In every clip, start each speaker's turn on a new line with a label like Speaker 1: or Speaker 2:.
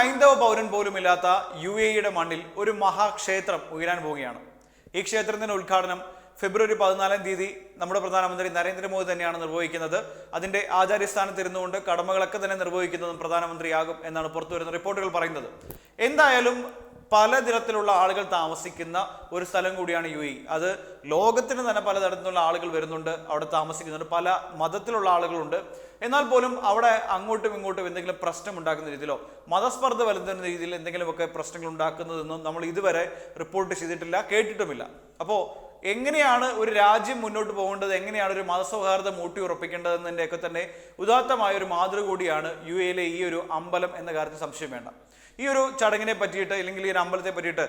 Speaker 1: ഹൈന്ദവ പൗരൻ പോലുമില്ലാത്ത യു എയുടെ മണ്ണിൽ ഒരു മഹാക്ഷേത്രം ഉയരാൻ പോവുകയാണ്. ഈ ക്ഷേത്രത്തിന്റെ ഉദ്ഘാടനം ഫെബ്രുവരി പതിനാലാം തീയതി നമ്മുടെ പ്രധാനമന്ത്രി നരേന്ദ്രമോദി തന്നെയാണ് നിർവഹിക്കുന്നത്. അതിന്റെ ആചാര്യസ്ഥാനത്ത് ഇരുന്നുകൊണ്ട് കടമകളൊക്കെ തന്നെ നിർവഹിക്കുന്നതും പ്രധാനമന്ത്രിയാകും എന്നാണ് പുറത്തുവരുന്ന റിപ്പോർട്ടുകൾ പറയുന്നത്. എന്തായാലും പല പലതരത്തിലുള്ള ആളുകൾ താമസിക്കുന്ന ഒരു സ്ഥലം കൂടിയാണ് യു എ അത് ലോകത്തിന് തന്നെ പലതരത്തിലുള്ള ആളുകൾ വരുന്നുണ്ട് അവിടെ താമസിക്കുന്നുണ്ട്. പല മതത്തിലുള്ള ആളുകളുണ്ട്. എന്നാൽ പോലും അവിടെ അങ്ങോട്ടും ഇങ്ങോട്ടും എന്തെങ്കിലും പ്രശ്നം ഉണ്ടാക്കുന്ന രീതിയിലോ മതസ്പർദ്ധ വലുതുന്ന രീതിയിൽ എന്തെങ്കിലുമൊക്കെ പ്രശ്നങ്ങൾ ഉണ്ടാക്കുന്നതെന്നും നമ്മൾ ഇതുവരെ റിപ്പോർട്ട് ചെയ്തിട്ടില്ല കേട്ടിട്ടുമില്ല. അപ്പോൾ എങ്ങനെയാണ് ഒരു രാജ്യം മുന്നോട്ട് പോകേണ്ടത്? എങ്ങനെയാണ് ഒരു മതസൗഹാർദ്ദം ഊട്ടി ഉറപ്പിക്കേണ്ടതെന്നതിന്റെയൊക്കെ തന്നെ ഉദാത്തമായ ഒരു മാതൃക കൂടിയാണ് യു എയിലെ ഈ ഒരു അമ്പലം എന്ന കാര്യത്തിൽ സംശയം വേണ്ട. ഈ ഒരു ചടങ്ങിനെ പറ്റിയിട്ട് അല്ലെങ്കിൽ ഈ ഒരു അമ്പലത്തെ പറ്റിയിട്ട്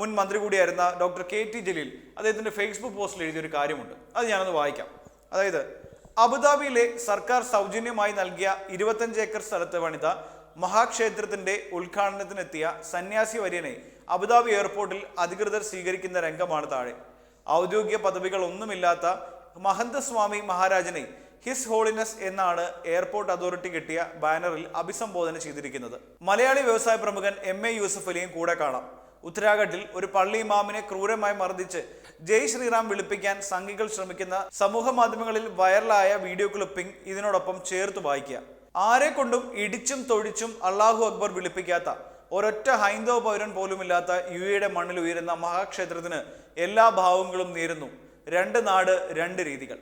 Speaker 1: മുൻ മന്ത്രി കൂടിയായിരുന്ന ഡോക്ടർ കെ ടി ജലീൽ അദ്ദേഹത്തിന്റെ ഫേസ്ബുക്ക് പോസ്റ്റിൽ എഴുതിയൊരു കാര്യമുണ്ട്. അത് ഞാനൊന്ന് വായിക്കാം. അതായത് അബുദാബിയിലെ സർക്കാർ സൗജന്യമായി നൽകിയ ഇരുപത്തഞ്ച് ഏക്കർ സ്ഥലത്ത് പണിത മഹാക്ഷേത്രത്തിന്റെ ഉദ്ഘാടനത്തിനെത്തിയ സന്യാസി വര്യനെ അബുദാബി എയർപോർട്ടിൽ അധികൃതർ സ്വീകരിക്കുന്ന രംഗമാണ് താഴെ. ഔദ്യോഗിക പദവികൾ ഒന്നുമില്ലാത്ത മഹന്ത സ്വാമി മഹാരാജനെ ഹിസ് ഹോളിനസ് എന്നാണ് എയർപോർട്ട് അതോറിറ്റി കിട്ടിയ ബാനറിൽ അഭിസംബോധന ചെയ്തിരിക്കുന്നത്. മലയാളി വ്യവസായ പ്രമുഖൻ എം എ യൂസഫലിയും കൂടെ കാണാം. ഉത്തരാഖണ്ഡിൽ ഒരു പള്ളി ഇമാമിനെ ക്രൂരമായി മർദ്ദിച്ച് ജയ് ശ്രീറാം വിളിപ്പിക്കാൻ സംഘികൾ ശ്രമിക്കുന്ന സമൂഹ മാധ്യമങ്ങളിൽ വൈറലായ വീഡിയോ ക്ലിപ്പിംഗ് ഇതിനോടൊപ്പം ചേർത്ത് വായിക്കുക. ആരെ കൊണ്ടും ഇടിച്ചും തൊഴിച്ചും അള്ളാഹു അക്ബർ വിളിപ്പിക്കാത്ത ഒരൊറ്റ ഹൈന്ദവ പൗരൻ പോലുമില്ലാത്ത യു എയുടെ മണ്ണിൽ ഉയരുന്ന മഹാക്ഷേത്രത്തിന് എല്ലാ ഭാവങ്ങളും നേരുന്നു. രണ്ട് നാട് രണ്ട് രീതികൾ.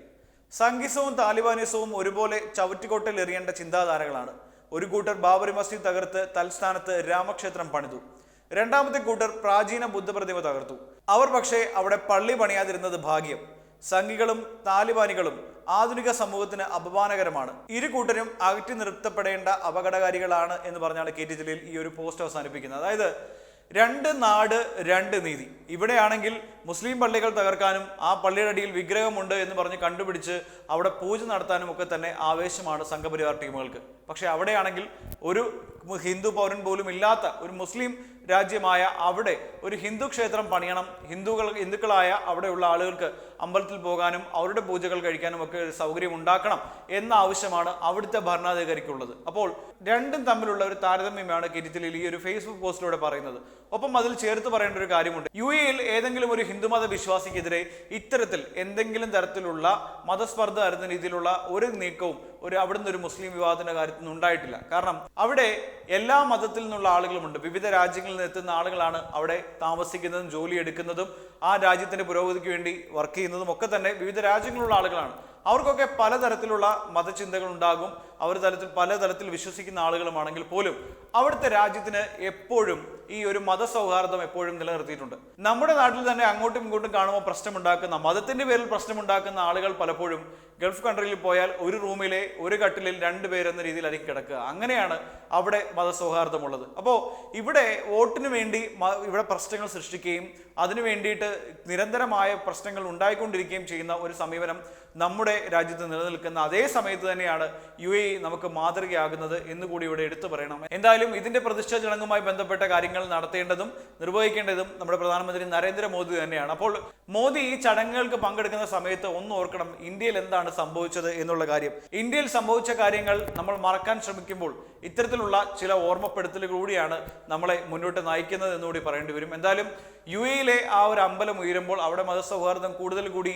Speaker 1: സംഗീസവും താലിബാനിസവും ഒരുപോലെ ചവറ്റുകൊട്ടിൽ എറിയേണ്ട ചിന്താധാരകളാണ്. ഒരു കൂട്ടർ ബാബറി മസ്ജിദ് തകർത്ത് തൽസ്ഥാനത്ത് രാമക്ഷേത്രം പണിതു. രണ്ടാമത്തെ കൂട്ടർ പ്രാചീന ബുദ്ധപ്രതിമ തകർത്തു. അവർ പക്ഷേ അവിടെ പള്ളി പണിയാതിരുന്നത് ഭാഗ്യം. സംഘികളും താലിബാനികളും ആധുനിക സമൂഹത്തിന് അപമാനകരമാണ്. ഇരു കൂട്ടരും അകറ്റി നിർത്തപ്പെടേണ്ട അപകടകാരികളാണ് എന്ന് പറഞ്ഞാണ് കെ ടി ജലീൽ ഈ ഒരു പോസ്റ്റ് അവസാനിപ്പിക്കുന്നത്. അതായത് രണ്ട് നാട് രണ്ട് നീതി. ഇവിടെയാണെങ്കിൽ മുസ്ലിം പള്ളികൾ തകർക്കാനും ആ പള്ളിയുടെ അടിയിൽ വിഗ്രഹമുണ്ട് എന്ന് പറഞ്ഞ് കണ്ടുപിടിച്ച് അവിടെ പൂജ നടത്താനും ഒക്കെ തന്നെ ആവേശമാണ് സംഘപരിവാർ ടീമുകൾക്ക്. പക്ഷെ അവിടെയാണെങ്കിൽ ഒരു ഹിന്ദു പൗരൻ പോലും ഇല്ലാത്ത ഒരു മുസ്ലിം രാജ്യമായ അവിടെ ഒരു ഹിന്ദു ക്ഷേത്രം പണിയണം. ഹിന്ദുക്കൾ ഹിന്ദുക്കളായ അവിടെയുള്ള ആളുകൾക്ക് അമ്പലത്തിൽ പോകാനും അവരുടെ പൂജകൾ കഴിക്കാനും ഒക്കെ ഒരു സൗകര്യം ഉണ്ടാക്കണം എന്ന ആവശ്യമാണ് അവിടുത്തെ ഭരണാധികാരിക്കുള്ളത്. അപ്പോൾ രണ്ടും തമ്മിലുള്ള ഒരു താരതമ്യമാണ് കിരിത്തിലിൽ ഈ ഒരു ഫേസ്ബുക്ക് പോസ്റ്റിലൂടെ പറയുന്നത്. ഒപ്പം അതിൽ ചേർത്ത് പറയേണ്ട ഒരു കാര്യമുണ്ട്. യു എയിൽ ഏതെങ്കിലും ഒരു ഹിന്ദുമത വിശ്വാസിക്കെതിരെ ഇത്തരത്തിൽ എന്തെങ്കിലും തരത്തിലുള്ള മതസ്പർദ്ധ തരുന്ന രീതിയിലുള്ള ഒരു നീക്കവും ഒരു അവിടുന്ന് ഒരു മുസ്ലിം വിവാദത്തിന്റെ കാര്യത്തിൽ നിന്ന് ഉണ്ടായിട്ടില്ല. കാരണം അവിടെ എല്ലാ മതത്തിൽ നിന്നുള്ള ആളുകളുമുണ്ട്. വിവിധ രാജ്യങ്ങളിൽ നിന്ന് എത്തുന്ന ആളുകളാണ് അവിടെ താമസിക്കുന്നതും ജോലി എടുക്കുന്നതും ആ രാജ്യത്തിന്റെ പുരോഗതിക്ക് വേണ്ടി വർക്ക് ചെയ്യുന്നതും ഒക്കെ തന്നെ വിവിധ രാജ്യങ്ങളിലുള്ള ആളുകളാണ്. അവർക്കൊക്കെ പലതരത്തിലുള്ള മതചിന്തകൾ ഉണ്ടാകും. അവർ തലത്തിൽ പലതരത്തിൽ വിശ്വസിക്കുന്ന ആളുകളുമാണെങ്കിൽ പോലും അവിടുത്തെ രാജ്യത്തിന് എപ്പോഴും ഈ ഒരു മതസൗഹാർദ്ദം എപ്പോഴും നിലനിർത്തിയിട്ടുണ്ട്. നമ്മുടെ നാട്ടിൽ തന്നെ അങ്ങോട്ടും ഇങ്ങോട്ടും കാണുമ്പോൾ പ്രശ്നമുണ്ടാക്കുന്ന മതത്തിന്റെ പേരിൽ പ്രശ്നമുണ്ടാക്കുന്ന ആളുകൾ പലപ്പോഴും ഗൾഫ് കൺട്രിയിൽ പോയാൽ ഒരു റൂമിലെ ഒരു കട്ടിലിൽ രണ്ട് പേരെന്ന രീതിയിലായിരിക്കും കിടക്കുക. അങ്ങനെയാണ് അവിടെ മതസൗഹാർദ്ദമുള്ളത്. അപ്പോൾ ഇവിടെ വോട്ടിന് വേണ്ടി ഇവിടെ പ്രശ്നങ്ങൾ സൃഷ്ടിക്കുകയും അതിനു വേണ്ടിയിട്ട് നിരന്തരമായ പ്രശ്നങ്ങൾ ഉണ്ടായിക്കൊണ്ടിരിക്കുകയും ചെയ്യുന്ന ഒരു സമീപനം നമ്മുടെ രാജ്യത്ത് നിലനിൽക്കുന്ന അതേ സമയത്ത് തന്നെയാണ് യു എ നമുക്ക് മാതൃകയാകുന്നത് എന്നുകൂടി ഇവിടെ എടുത്തു പറയണം. എന്തായാലും ഇതിന്റെ പ്രതിഷ്ഠ ചടങ്ങുമായി ബന്ധപ്പെട്ട കാര്യങ്ങൾ നടത്തേണ്ടതും നിർവഹിക്കേണ്ടതും നമ്മുടെ പ്രധാനമന്ത്രി നരേന്ദ്രമോദി തന്നെയാണ്. അപ്പോൾ മോദി ഈ ചടങ്ങുകൾക്ക് പങ്കെടുക്കുന്ന സമയത്ത് ഒന്ന് ഓർക്കണം ഇന്ത്യയിൽ എന്താണ് സംഭവിച്ചത് എന്നുള്ള കാര്യം. ഇന്ത്യയിൽ സംഭവിച്ച കാര്യങ്ങൾ നമ്മൾ മറക്കാൻ ശ്രമിക്കുമ്പോൾ ഇത്തരത്തിലുള്ള ചില ഓർമ്മപ്പെടുത്തലുകൂടിയാണ് നമ്മളെ മുന്നോട്ട് നയിക്കുന്നത് എന്നുകൂടി പറയേണ്ടി വരും. എന്തായാലും യു എയിലെ ആ ഒരു അമ്പലം ഉയരുമ്പോൾ അവിടെ മതസൗഹാർദ്ദം കൂടുതൽ കൂടി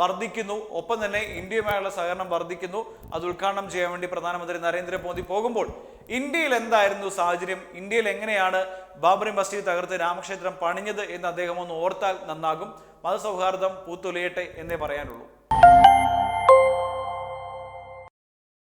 Speaker 1: വർദ്ധിക്കുന്നു. ഒപ്പം തന്നെ ഇന്ത്യയുമായുള്ള സഹകരണം വർദ്ധിക്കുന്നു. അത് ഉദ്ഘാടനം ചെയ്യാൻ വേണ്ടി പ്രധാനമന്ത്രി നരേന്ദ്രമോദി പോകുമ്പോൾ ഇന്ത്യയിൽ എന്തായിരുന്നു സാഹചര്യം? ഇന്ത്യയിൽ എങ്ങനെയാണ് ബാബറി മസ്ജിദ് തകർത്ത് രാമക്ഷേത്രം പണിഞ്ഞത് എന്ന് അദ്ദേഹം ഒന്ന് ഓർത്താൽ നന്നാകും. മതസൗഹാർദ്ദം പൂത്തൊലിയട്ടെ എന്നേ പറയാനുള്ളൂ.